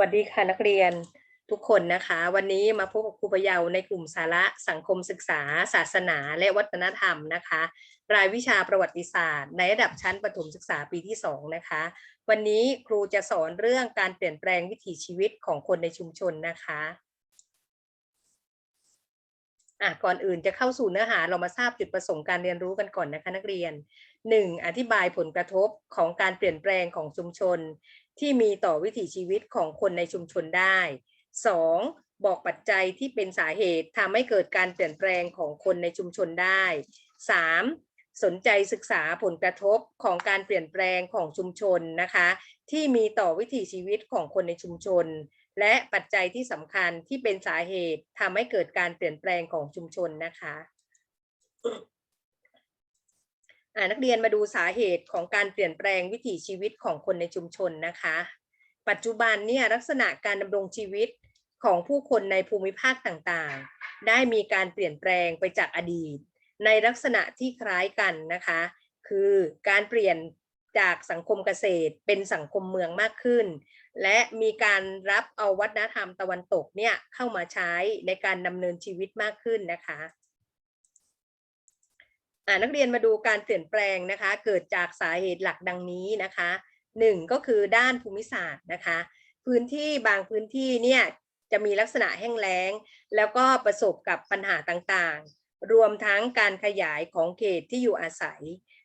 วัสดีค่ะนักเรียนทุกคนนะคะ วันนี้มาพบกับครูประเยาในกลุ่มสาระสังคมศึกษา ศาสนา และวัฒนธรรมนะคะ รายวิชาประวัติศาสตร์ ในระดับชั้นประถมศึกษาปีที่ 2 นะคะ วันนี้ครูจะสอนเรื่องการเปลี่ยนแปลงวิถีชีวิตของคนในชุมชนนะคะอะก่อนอื่นจะเข้าสู่เนื้อหาเรามาทราบจุดประสงค์การเรียนรู้กันก่อนนะคะนักเรียน 1. อธิบายผลกระทบของการเปลี่ยนแปลงของชุมชน ที่มีต่อวิถีชีวิตของคนในชุมชนได้ 2. บอกปัจจัยที่เป็นสาเหตุทำให้เกิดการเปลี่ยนแปลงของคนในชุมชนได้ 3. สนใจศึกษาผลกระทบของการเปลี่ยนแปลงของชุมชนนะคะ ที่มีต่อวิถีชีวิตของคนในชุมชน และปัจจัยที่สำคัญที่เป็นสาเหตุทำให้เกิดการเปลี่ยนแปลงของชุมชนนะคะ นักเรียนมาดูสาเหตุของการเปลี่ยนแปลงวิถีชีวิตของคนในชุมชนนะคะ ปัจจุบันเนี่ยลักษณะการดำรงชีวิตของผู้คนในภูมิภาคต่างๆ ได้มีการเปลี่ยนแปลงไปจากอดีต ในลักษณะที่คล้ายกันนะคะ คือการเปลี่ยนจากสังคมเกษตรเป็นสังคมเมืองมากขึ้น และมีการรับเอาวัฒนธรรมตะวันตกเนี่ยเข้ามาใช้ในการดำเนินชีวิตมากขึ้นนะคะ นักเรียนมาดูการเปลี่ยนแปลงนะคะ เกิดจากสาเหตุหลักดังนี้นะคะหนึ่งก็คือด้านภูมิศาสตร์นะคะ พื้นที่บางพื้นที่เนี่ยจะมีลักษณะแห้งแล้ง แล้วก็ประสบกับปัญหาต่างๆ รวมทั้งการขยายของเขตที่อยู่อาศัย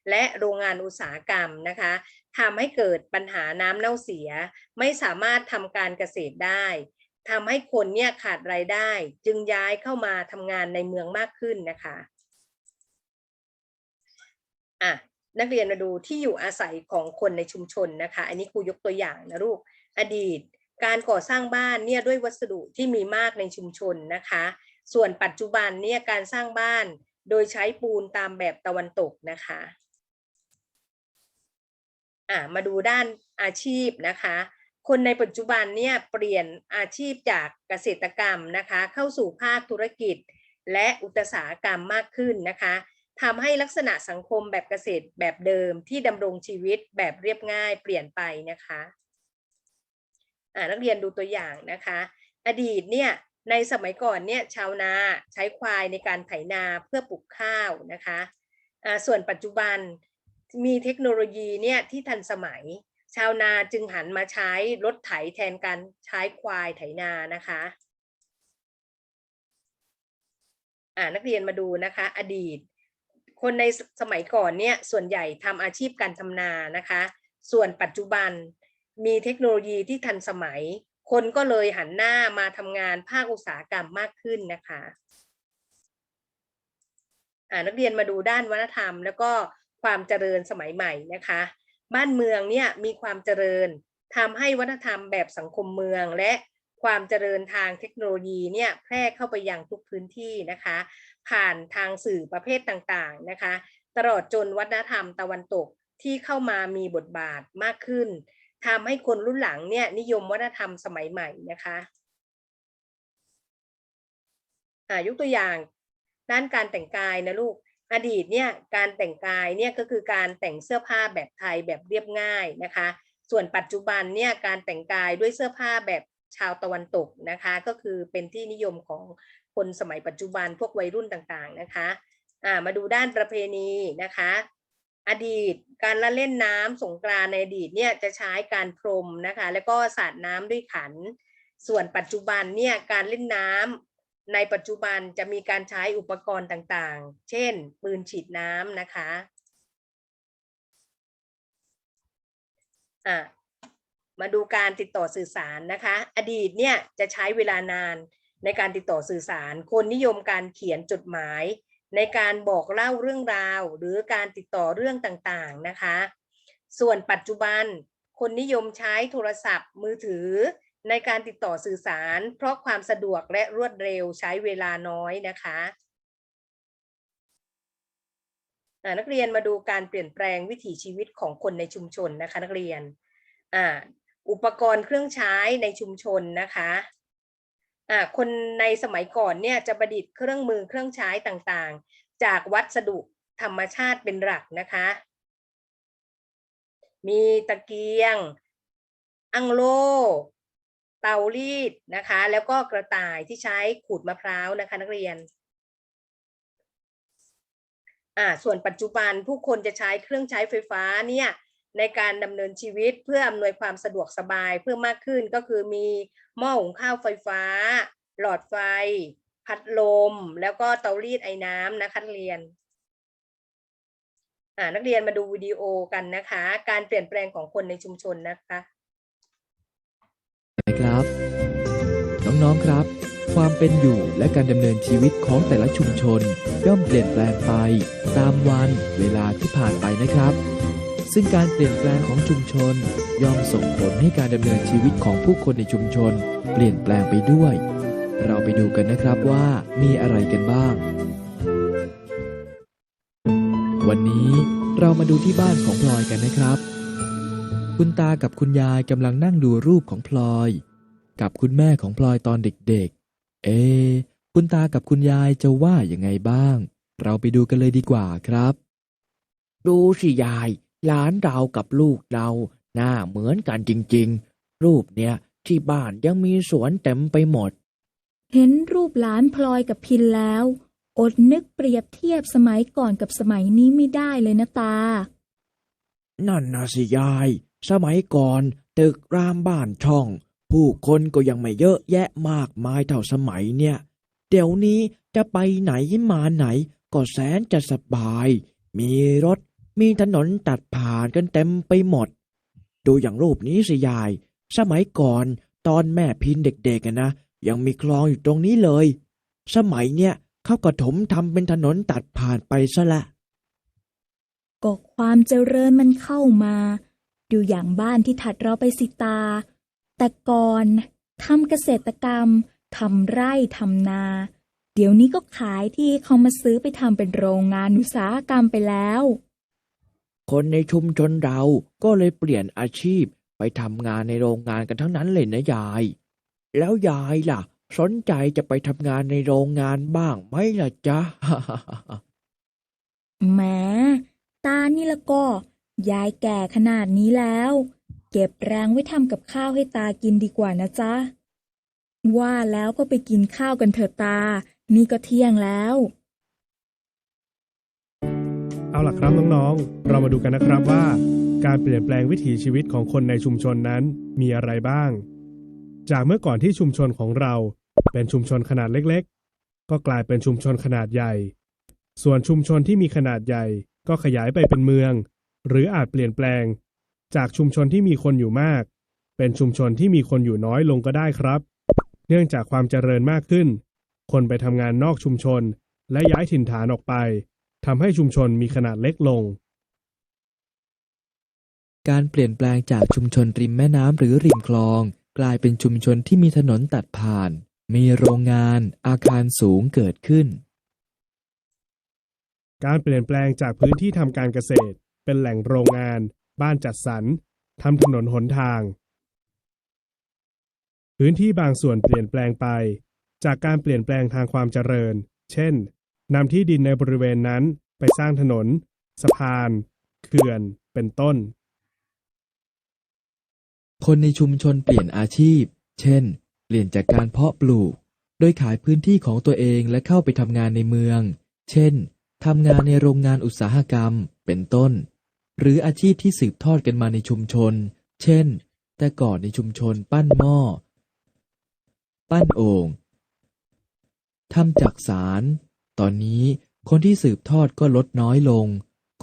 และโรงงานอุตสาหกรรมนะคะทำให้เกิดปัญหาน้ำเน่าเสีย ไม่สามารถทำการเกษตรได้ทำให้คนเนี่ยขาดรายได้ จึงย้ายเข้ามาทำงานในเมืองมากขึ้นนะคะ อะนักเรียนมาดูที่อยู่อาศัยของคนในชุมชนนะคะ อันนี้ครูยกตัวอย่างนะลูกอดีต การก่อสร้างบ้านเนี่ยด้วยวัสดุที่มีมากในชุมชนนะคะ ส่วนปัจจุบันเนี่ยการสร้างบ้านโดยใช้ปูนตามแบบตะวันตกนะคะอะมาดูด้านอาชีพนะคะ คนในปัจจุบันเนี่ยเปลี่ยนอาชีพจากเกษตรกรรมนะคะ เข้าสู่ภาคธุรกิจและอุตสาหกรรมมากขึ้นนะคะ ทำให้ลักษณะสังคมแบบเกษตรแบบเดิมที่ดำรงชีวิตแบบเรียบง่ายเปลี่ยนไปนะคะนักเรียนดูตัวอย่างนะคะ อดีตเนี่ยในสมัยก่อนเนี่ยชาวนาใช้ควายในการไถนาเพื่อปลูกข้าวนะคะะส่วนปัจจุบันมีเทคโนโลยีเนี่ยที่ทันสมัย ชาวนาจึงหันมาใช้รถไถแทนการใช้ควายไถนานะคะนักเรียนมาดูนะคะ อดีต คนในสมัยก่อนเนี่ยส่วนใหญ่ทำอาชีพการทำนานะคะ ส่วนปัจจุบันมีเทคโนโลยีที่ทันสมัย คนก็เลยหันหน้ามาทำงานภาคอุตสาหกรรมมากขึ้นนะคะนักเรียนมาดูด้านวัฒนธรรม แล้วก็ความเจริญสมัยใหม่นะคะ บ้านเมืองเนี่ยมีความเจริญทำให้วัฒนธรรมแบบสังคมเมืองและความเจริญทางเทคโนโลยีเนี่ยแพร่เข้าไปยังทุกพื้นที่นะคะ ผ่านทางสื่อประเภทต่างๆนะคะตลอดจนวัฒนธรรมตะวันตกที่เข้ามามีบทบาทมากขึ้นทำให้คนรุ่นหลังเนี่ยนิยมวัฒนธรรมสมัยใหม่นะคะยกตัวอย่างด้านการแต่งกายนะลูกอดีตเนี่ยการแต่งกายเนี่ยก็คือการแต่งเสื้อผ้าแบบไทยแบบเรียบง่ายนะคะ ส่วนปัจจุบันเนี่ยการแต่งกายด้วยเสื้อผ้าแบบชาวตะวันตกนะคะ ก็คือเป็นที่นิยมของ คนสมัยปัจจุบันพวกวัยรุ่นต่างๆนะคะะมาดูด้านประเพณีนะคะ อดีตการละเล่นน้ำสงกรานในอดีตเนี่ยจะใช้การพรมนะคะ แล้วก็สาดน้ำด้วยขัน ส่วนปัจจุบันเนี่ยการเล่นน้ำในปัจจุบันจะมีการใช้อุปกรณ์ต่างๆ เช่น ปืนฉีดน้ำนะคะอะมาดูการติดต่อสื่อสารนะคะ อดีตเนี่ยจะใช้เวลานาน ในการติดต่อสื่อสาร คนนิยมการเขียนจดหมาย ในการบอกเล่าเรื่องราว หรือการติดต่อเรื่องต่างๆนะคะ ส่วนปัจจุบัน คนนิยมใช้โทรศัพท์ มือถือ ในการติดต่อสื่อสาร เพราะความสะดวกและรวดเร็วใช้เวลาน้อยนะคะนักเรียนมาดูการเปลี่ยนแปลงวิถีชีวิตของคนในชุมชนนะคะ นักเรียนอุปกรณ์เครื่องใช้ในชุมชนนะคะ คนในสมัยก่อนเนี่ยจะประดิษฐ์เครื่องมือเครื่องใช้ต่างๆ จากวัสดุธรรมชาติเป็นหลักนะคะ มีตะเกียง อังโล เตารีดนะคะ แล้วก็กระต่ายที่ใช้ขูดมะพร้าวนะคะนักเรียนอ่าส่วนปัจจุบันผู้คนจะใช้เครื่องใช้ไฟฟ้าเนี่ย ในการดำเนินชีวิตเพื่ออำนวยความสะดวกสบายเพิ่มมากขึ้นก็คือมีหม้อหุงข้าวไฟฟ้า หลอดไฟ พัดลม แล้วก็เตารีดไอ้น้ำนะคะนักเรียนอ่านักเรียนมาดูวิดีโอกันนะคะ การเปลี่ยนแปลงของคนในชุมชนนะคะนะครับ น้องๆครับ ความเป็นอยู่และการดำเนินชีวิตของแต่ละชุมชน ย่อมเปลี่ยนแปลงไป ตามวันเวลาที่ผ่านไปนะครับ ซึ่งการเปลี่ยนแปลงของชุมชนย่อมส่งผลให้การดำเนินชีวิตของผู้คนในชุมชน เปลี่ยนแปลงไปด้วย เราไปดูกันนะครับว่ามีอะไรกันบ้าง วันนี้เรามาดูที่บ้านของพลอยกันนะครับ คุณตากับคุณยายกำลังนั่งดูรูปของพลอย กับคุณแม่ของพลอยตอนเด็กๆ เอ คุณตากับคุณยายจะว่ายังไงบ้าง เราไปดูกันเลยดีกว่าครับ ดูสิยาย หลานเรากับลูกเราหน้าเหมือนกันจริงๆ รูปเนี้ยที่บ้านยังมีสวนเต็มไปหมด เห็นรูปหลานพลอยกับพินแล้ว อดนึกเปรียบเทียบสมัยก่อนกับสมัยนี้ไม่ได้เลยนะตา นั่นนะสิยาย สมัยก่อน ตึกรามบ้านช่อง ผู้คนก็ยังไม่เยอะแยะมากมายเท่าสมัยเนี่ย เดี๋ยวนี้จะไปไหนมาไหน ก็แสนจะสบาย มีรถ มีถนนตัดผ่านกันเต็มไปหมด ดูอย่างรูปนี้สิยาย สมัยก่อนตอนแม่พินเด็กๆนะ ยังมีคลองอยู่ตรงนี้เลย สมัยเนี่ยเขาก็ถมทำเป็นถนนตัดผ่านไปซะละก็ความเจริญมันเข้ามา ดูอย่างบ้านที่ถัดเราไปสิตา แต่ก่อนทำเกษตรกรรมทำไร่ทำนา เดี๋ยวนี้ก็ขายที่เขามาซื้อไปทำเป็นโรงงานอุตสาหกรรมไปแล้ว คนในชุมชนเราก็เลยเปลี่ยนอาชีพไปทำงานในโรงงานกันทั้งนั้นเลยนะยาย แล้วยายล่ะ สนใจจะไปทำงานในโรงงานบ้างไหมล่ะจ๊ะแหมตานี่ละก็ ยายแก่ขนาดนี้แล้ว เก็บแรงไว้ทำกับข้าวให้ตากินดีกว่านะจ๊ะ ว่าแล้วก็ไปกินข้าวกันเถอะตา นี่ก็เที่ยงแล้ว เอาล่ะครับน้องๆ เรามาดูกันนะครับว่า การเปลี่ยนแปลงวิถีชีวิตของคนในชุมชนนั้นมีอะไรบ้าง จากเมื่อก่อนที่ชุมชนของเราเป็นชุมชนขนาดเล็กๆ ก็กลายเป็นชุมชนขนาดใหญ่ ส่วนชุมชนที่มีขนาดใหญ่ก็ขยายไปเป็นเมือง หรืออาจเปลี่ยนแปลง จากชุมชนที่มีคนอยู่มาก เป็นชุมชนที่มีคนอยู่น้อยลงก็ได้ครับ เนื่องจากความเจริญมากขึ้น คนไปทำงานนอกชุมชน และย้ายถิ่นฐานออกไป ทำให้ชุมชนมีขนาดเล็กลง การเปลี่ยนแปลงจากชุมชนริมแม่น้ำหรือริมคลอง กลายเป็นชุมชนที่มีถนนตัดผ่าน มีโรงงาน อาคารสูงเกิดขึ้น การเปลี่ยนแปลงจากพื้นที่ทำการเกษตร เป็นแหล่งโรงงาน บ้านจัดสรรทำถนนหนทาง พื้นที่บางส่วนเปลี่ยนแปลงไป จากการเปลี่ยนแปลงทางความเจริญ เช่น นำที่ดินในบริเวณนั้นไปสร้างถนน สะพาน เขื่อน เป็นต้น คนในชุมชนเปลี่ยนอาชีพ เช่น เปลี่ยนจากการเพาะปลูก โดยขายพื้นที่ของตัวเองและเข้าไปทำงานในเมือง เช่น ทำงานในโรงงานอุตสาหกรรม เป็นต้น หรืออาชีพที่สืบทอดกันมาในชุมชน เช่น แต่ก่อนในชุมชนปั้นหม้อ ปั้นโอ่งทำจากสาร ตอนนี้คนที่สืบทอดก็ลดน้อยลง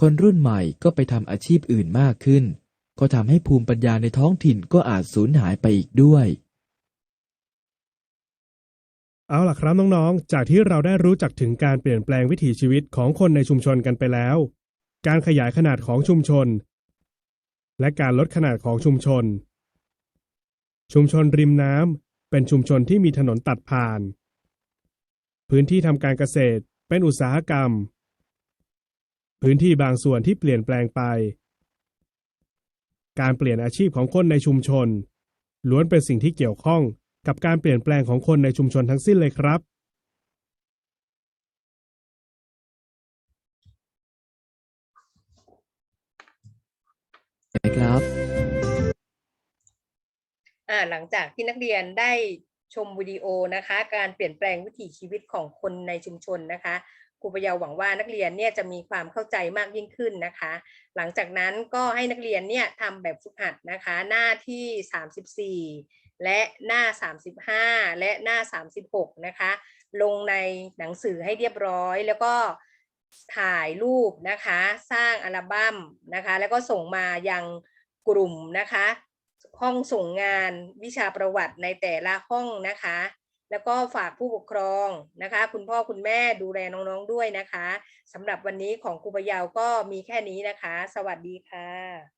คนรุ่นใหม่ก็ไปทำอาชีพอื่นมากขึ้น ก็ทำให้ภูมิปัญญาในท้องถิ่นก็อาจสูญหายไปอีกด้วย เอาล่ะครับน้องๆ จากที่เราได้รู้จักถึงการเปลี่ยนแปลงวิถีชีวิตของคนในชุมชนกันไปแล้ว การขยายขนาดของชุมชน และการลดขนาดของชุมชน ชุมชนริมน้ำเป็นชุมชนที่มีถนนตัดผ่าน พื้นที่ทำการเกษตร เป็นอุตสาหกรรม พื้นที่บางส่วนที่เปลี่ยนแปลงไป การเปลี่ยนอาชีพของคนในชุมชน ล้วนเป็นสิ่งที่เกี่ยวข้องกับการเปลี่ยนแปลงของคนในชุมชนทั้งสิ้นเลยครับ นะครับ อ่าหลังจากที่นักเรียนได้ ชมวิดีโอนะคะ การเปลี่ยนแปลงวิถีชีวิตของคนในชุมชนนะคะครูปยาหวังว่านักเรียนเนี่ยจะมีความเข้าใจมากยิ่งขึ้นนะคะ หลังจากนั้นก็ให้นักเรียนเนี่ยทำแบบฝึกหัดนะคะ หน้าที่ 34 และหน้า 35 และหน้า 36 นะคะ ลงในหนังสือให้เรียบร้อย แล้วก็ถ่ายรูปนะคะ สร้างอัลบั้มนะคะ แล้วก็ส่งมายังกลุ่มนะคะ ห้องส่งงานวิชาประวัติในแต่ละห้องนะคะ แล้วก็ฝากผู้ปกครองนะคะ คุณพ่อคุณแม่ดูแลน้องๆด้วยนะคะสำหรับวันนี้ของครูปยาวก็มีแค่นี้นะคะ สวัสดีค่ะ